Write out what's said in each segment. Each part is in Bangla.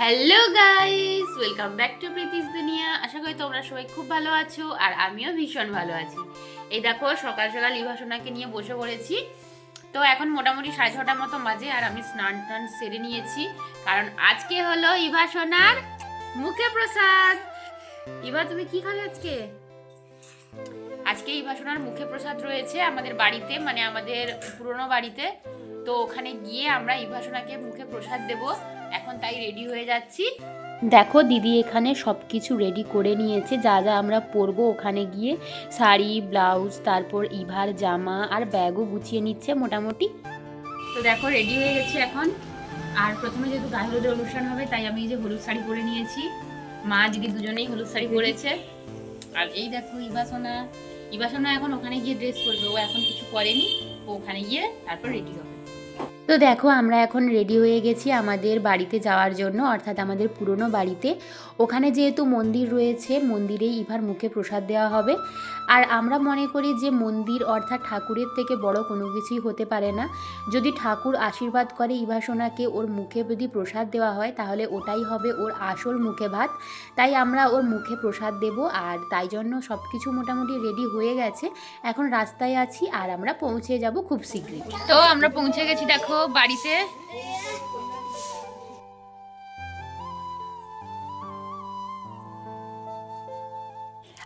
Hello guys welcome back to Preeti's দুনিয়া আশা করি তোমরা সবাই খুব ভালো আছো আর আমিও ভীষণ ভালো আছি। এই দেখো, সকাল সকাল ইভাসোনাকে নিয়ে বসে পড়েছি। তো এখন মোটামুটি সাড়ে ছটার মতো বাজে আর আমি স্নান টান সেরে নিয়েছি। কারণ আজকে হলো ইভাসোনার মুখে প্রসাদ। ইভা, তুমি কি খাবে আজকে? আজকে ইভাসোনার মুখে প্রসাদ রয়েছে আমাদের বাড়িতে মানে আমাদের পুরনো বাড়িতে। তো ওখানে গিয়ে আমরা ইভাসোনাকে মুখে প্রসাদ দেব। এখন তাই রেডি হয়ে যাচ্ছি। দেখো দিদি এখানে সব কিছু রেডি করে নিয়েছে। যা যা আমরা পরবো ওখানে গিয়ে শাড়ি, ব্লাউজ, তারপর ইভার, জামা আর ব্যাগও গুছিয়ে নিচ্ছে মোটামুটি। তো দেখো রেডি হয়ে গেছি এখন। আর প্রথমে যেহেতু গায়ে হলুদের অনুষ্ঠান হবে, তাই আমি এই যে হলুদ শাড়ি পরে নিয়েছি। মা দিদি দুজনেই হলুদ শাড়ি পরেছে। আর এই দেখো ইবাসনা ইবাসনা এখন ওখানে গিয়ে ড্রেস করবে। ও এখন কিছু করেনি। ও ওখানে গিয়ে তারপর রেডি হবে। তো দেখো, আমরা এখন রেডি হয়ে গেছি আমাদের বাড়িতে যাওয়ার জন্য, অর্থাৎ আমাদের পুরনো বাড়িতে। ওখানে যেহেতু মন্দির রয়েছে, মন্দিরেই ইভার মুখে প্রসাদ দেওয়া হবে। আর আমরা মনে করি যে মন্দির অর্থাৎ ঠাকুরের থেকে বড় কোনো কিছুই হতে পারে না। যদি ঠাকুর আশীর্বাদ করে ইভাসোনাকে ওর মুখে যদি প্রসাদ দেওয়া হয়, তাহলে ওটাই হবে ওর আসল মুখে ভাত। তাই আমরা ওর মুখে প্রসাদ দেব, আর তাই জন্য সব কিছু মোটামুটি রেডি হয়ে গেছে। এখন রাস্তায় আছি, আর আমরা পৌঁছে যাব খুব শীঘ্রই। তো আমরা পৌঁছে গেছি, দেখো। বাড়িতে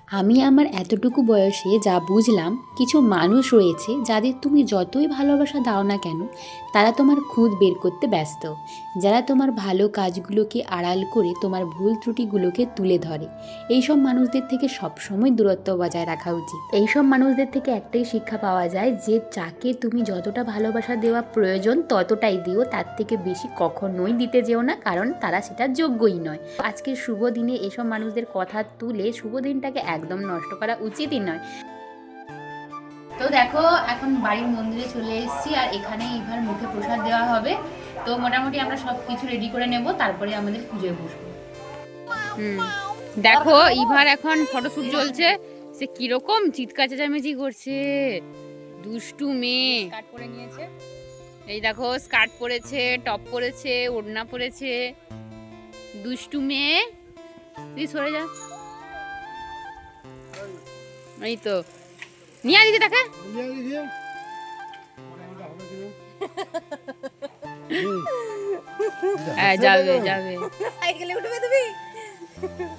আমি আমার এতটুকু বয়সে যা বুঝলাম, কিছু মানুষ রয়েছে যাদের তুমি যতই ভালোবাসা দাও না কেন, তারা তোমার খুঁত বের করতে ব্যস্ত। যারা তোমার ভালো কাজগুলোকে আড়াল করে তোমার ভুল ত্রুটিগুলোকে তুলে ধরে। এইসব মানুষদের থেকে সবসময় দূরত্ব বজায় রাখা উচিত। এইসব মানুষদের থেকে একটাই শিক্ষা পাওয়া যায় যে, যাকে তুমি যতটা ভালোবাসা দেওয়া প্রয়োজন ততটাই দিও, তার থেকে বেশি কখনোই দিতে যেও না, কারণ তারা সেটা যোগ্যই নয়। আজকের শুভ দিনে এসব মানুষদের কথা তুলে শুভ দিনটাকে একদম নষ্ট করা উচিতই নয়। তো দেখো এখন বাড়ির মন্দিরে চলে এসেছি আর এখানে ইভার মুখে প্রসাদ দেওয়া হবে। তো মোটামুটি আমরা সব কিছু রেডি করে নেব তারপরে আমাদের পুজোয় বসবো। দেখো ইভার এখন ফটোশ্যুট চলছে। সে কীরকম চিৎকার চেঁচামেচি করছে। দুষ্টু মেয়ে। করে নিয়েছে। এই দেখো স্কার্ট পরেছে টপ পরেছে ওড়না পরেছে। দুষ্টু মেয়ে। তুই সরে যা। এই তো নিয়ে দিদি তাকে। হ্যাঁ যাবে যাবে। সাইকেলে উঠবে তুমি?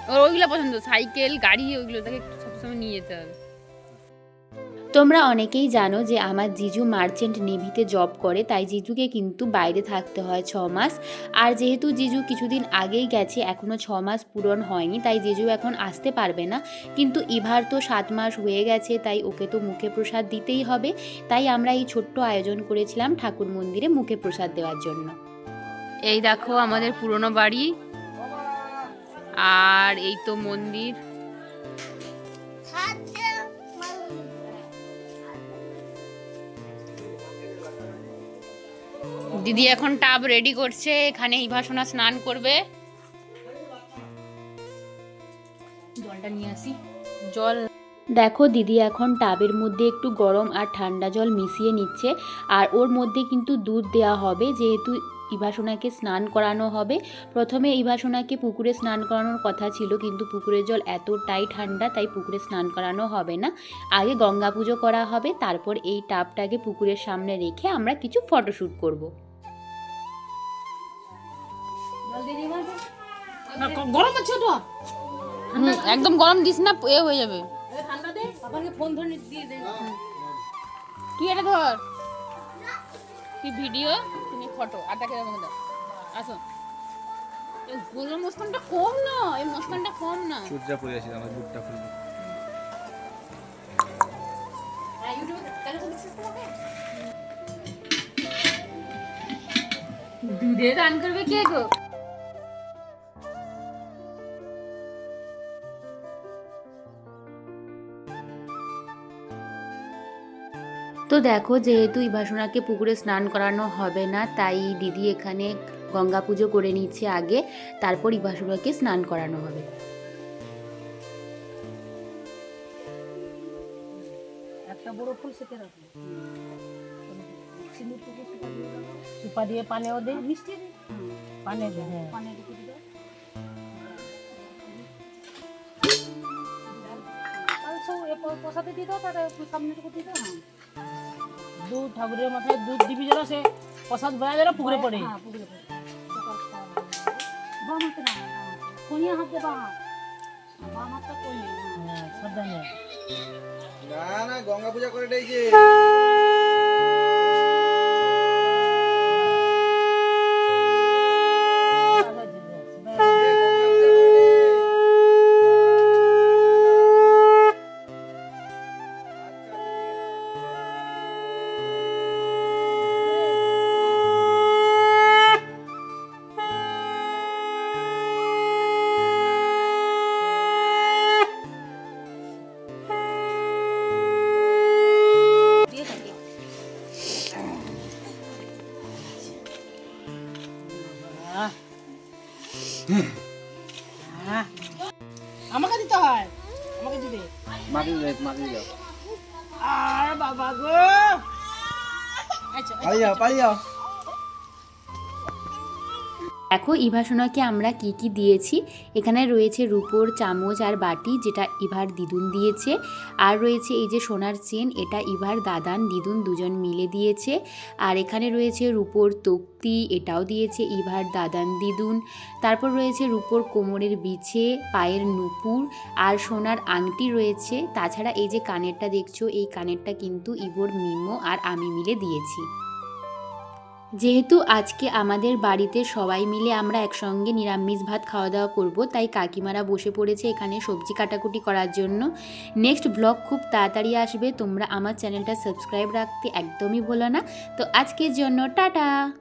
ওর ওইগুলো পছন্দ সাইকেল গাড়ি ওইগুলো তাকে সবসময় নিয়ে যেতে হবে। তোমরা অনেকেই জানো যে আমার জিজু মার্চেন্ট নেভিতে জব করে, তাই জিজুকে কিন্তু বাইরে থাকতে হয় ছ মাস। আর যেহেতু জিজু কিছুদিন আগেই গেছে এখনও ছ মাস পূরণ হয়নি, তাই জিজু এখন আসতে পারবে না। কিন্তু ইভার তো সাত মাস হয়ে গেছে, তাই ওকে তো মুখে প্রসাদ দিতেই হবে। তাই আমরা এই ছোট্ট আয়োজন করেছিলাম ঠাকুর মন্দিরে মুখে প্রসাদ দেওয়ার জন্য। এই দেখো আমাদের পুরনো বাড়ি। আর এই তো মন্দির। দিদি এখন টাব রেডি করছে, এখানে ইভাসনা স্নান করবে। জলটা নিয়ে আসি। জল দেখো দিদি এখন টাবের মধ্যে একটু গরম আর ঠান্ডা জল মিশিয়ে নিচ্ছে, আর ওর মধ্যে কিন্তু দুধ দেওয়া হবে, যেহেতু ইভাসোনাকে স্নান করানো হবে। প্রথমে ইভাসোনাকে পুকুরে স্নান করানোর কথা ছিল, কিন্তু পুকুরের জল এতটাই ঠান্ডা, তাই পুকুরে স্নান করানো হবে না। আগে গঙ্গা পুজো করা হবে, তারপর এই টাবটাকে পুকুরের সামনে রেখে আমরা কিছু ফটোশ্যুট করব। গরম আছে তো। একদম গরম দিস না এ হয়ে যাবে। ঠান্ডা দে বাবাকে ফোন ধরে দিয়ে দে। তুই এটা ধর। তুই ভিডিও তুমি ফটো আর তাকে দাও। আসো। এই গোল মস্তানটা কম না এই মস্তানটা কম না। চুটটা পরে আছি আমার হ্যাঁ দুধে দান করবে কে গো? তো দেখো যেহেতু ইভাসনাকে পুকুরে স্নান করানো হবে না তাই দিদি এখানে গঙ্গা পুজো করে নিচ্ছে আগে তারপর ইভাসনাকে স্নান করানো হবে। একটা বড় ফুল সেটে রাখো। সুপা দিয়ে দাও। সুপা দিয়ে পানেও দিই মিষ্টি পানে দিই হ্যাঁ। পানে রেখে দিবে তাহলে সব এ প- প্রসাদে দিয়ে দাও তার সামনেটুকু দিয়ে দাও। হ্যাঁ দুধ ঠাকুরের মাথায় দুধ দিবি যেন সে প্রসাদ বেড়া যেন পুকুরে পড়ে। হ্যাঁ কোনিয়া হাত দে বাম হাতটা হ্যাঁ সাবধানে। না না গঙ্গা পূজা করে ডেকে মাটি দে মাটি দাও আর বাবা গো আচ্ছা পালিয়ে যাও পালিয়ে যাও দেখো, ইভাসোনাকে আমরা কি কি দিয়েছি? এখানে রয়েছে রূপোর চামচ আর বাটি, যেটা ইভার দিদুন দিয়েছে। আর রয়েছে এই যে সোনার চেন, এটা ইভার দাদান, দিদুন দুজন মিলে দিয়েছে। আর এখানে রয়েছে রূপোর তক্তি, এটাও দিয়েছে ইভার দাদান দিদুন। তারপর রয়েছে রূপোর কোমরের বিছে, পায়ের নুপুর, আর সোনার আংটি রয়েছে। তাছাড়া এই যে কানেরটা দেখছ, এই কানেরটা কিন্তু ইভোর মিমো আর আমি মিলে দিয়েছি। যেহেতু আজকে আমাদের বাড়িতে সবাই মিলে আমরা একসঙ্গে নিরামিষ ভাত খাওয়া দাওয়া করব, তাই কাকিমারা বসে পড়েছে এখানে সবজি কাটাকুটি করার জন্য। নেক্সট ব্লগ খুব তাড়াতাড়ি আসবে, তোমরা আমার চ্যানেলটা সাবস্ক্রাইব রাখতে একদমই ভুলো না। তো আজকের জন্য টাটা!